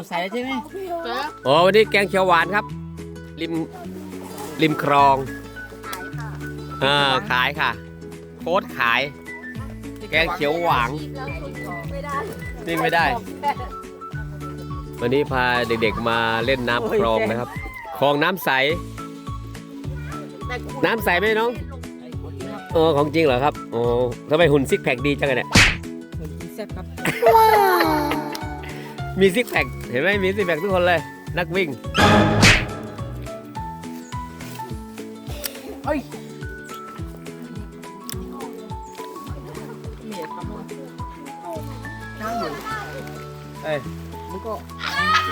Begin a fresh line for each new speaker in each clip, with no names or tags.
นูใส่แล้วใช่ไหม
อ๋อวันนี้แกงเขียวหวานครับ ริมริมคลองเออขายค่ะ โค้ดขาย แกงเขียวหวานนี่ไม่ได้ วันนี้พาเด็กๆมาเล่นน้ำคลองนะครับคลองน้ำใส น้ำใสไหมน้องโอ้ของจริงเหรอครับโอ้ทำไมหุ่นซิกแพคดีจังอะเนี่ย
แซ่บครับ
มีซิกแพคเห็นไหมมีซิกแพคทุกคนเลย นักวิ่ง
เฮ้ย
เอ้ย
มันก็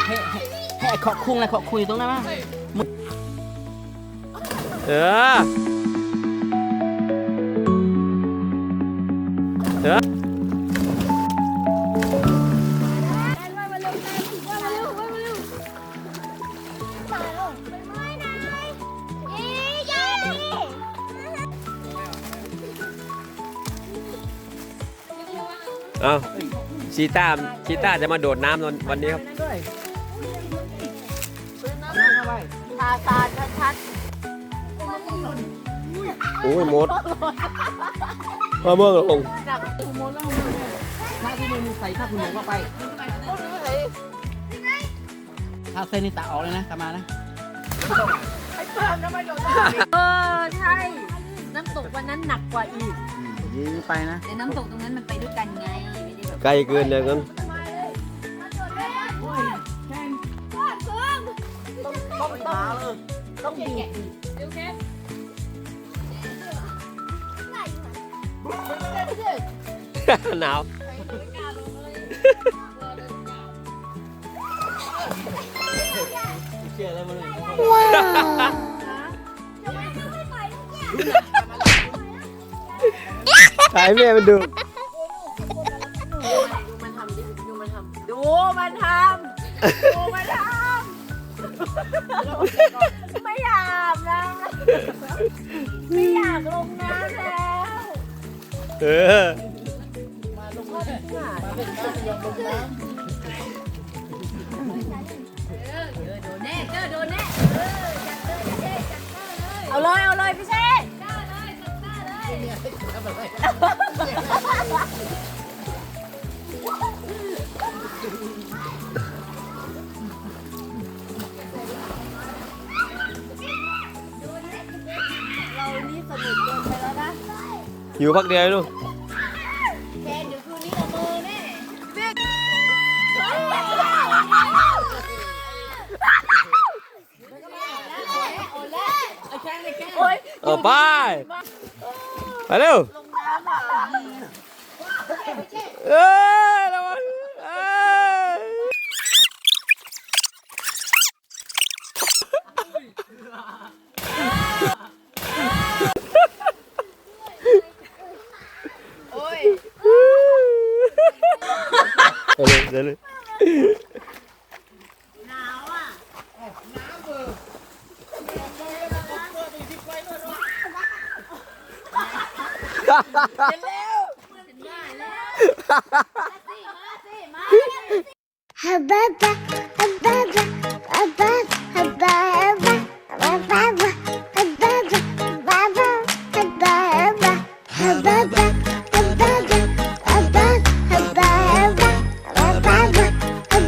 ให้ให้ให้ไอ้ขอบคุงเลยขอบคุยตรงนั้นมั้ง
เออเออ เอาชีต้าชีต้าจะมาโดดน้ำวันวันนี้ครับ
ด้วยนั่งเข้าไป
ทาซานชัด
โอ้ยมดมาเมื่อลง
ถ้าที่มือมึงใส่ถ้าคุณหนูเข้าไปถ้าเส้นนี่ตาออกเลยนะกลับมานะ
ๆ เออใช่ น้ำตกวันนั้นหนักกว่าอีก
ยืนไปนะ
แต่น้ำตกตรงนั้นมันไปด้วยกันไงไม่ได้แบบ
ไกลเกินอย่างนั้น
ต้องหาเลยต้องบีบ
หนาว
เชื่อแล้วมัน
ถ่ายแม่มันดู
มันทำดิดูมันทำดูมันทำดูมันทำไม่อยากนะไม่อยากลงน้ำแล้ว
เออ
โดนแน่เจอโดน เอาเลยเอาเลยพี่เชษเรานี่สนุกเกินไปแล้วนะ
อยู่พักเดียวลูก
โอ้ย
เอาไปไปเร็ว
ลงน้ำอะ
เอ้ยระวังเอ้ย
โอ้ย
เอาเลยเดี๋ยวเลย เห็
น
แล้ว Hababa, hababa, hababa, hababa.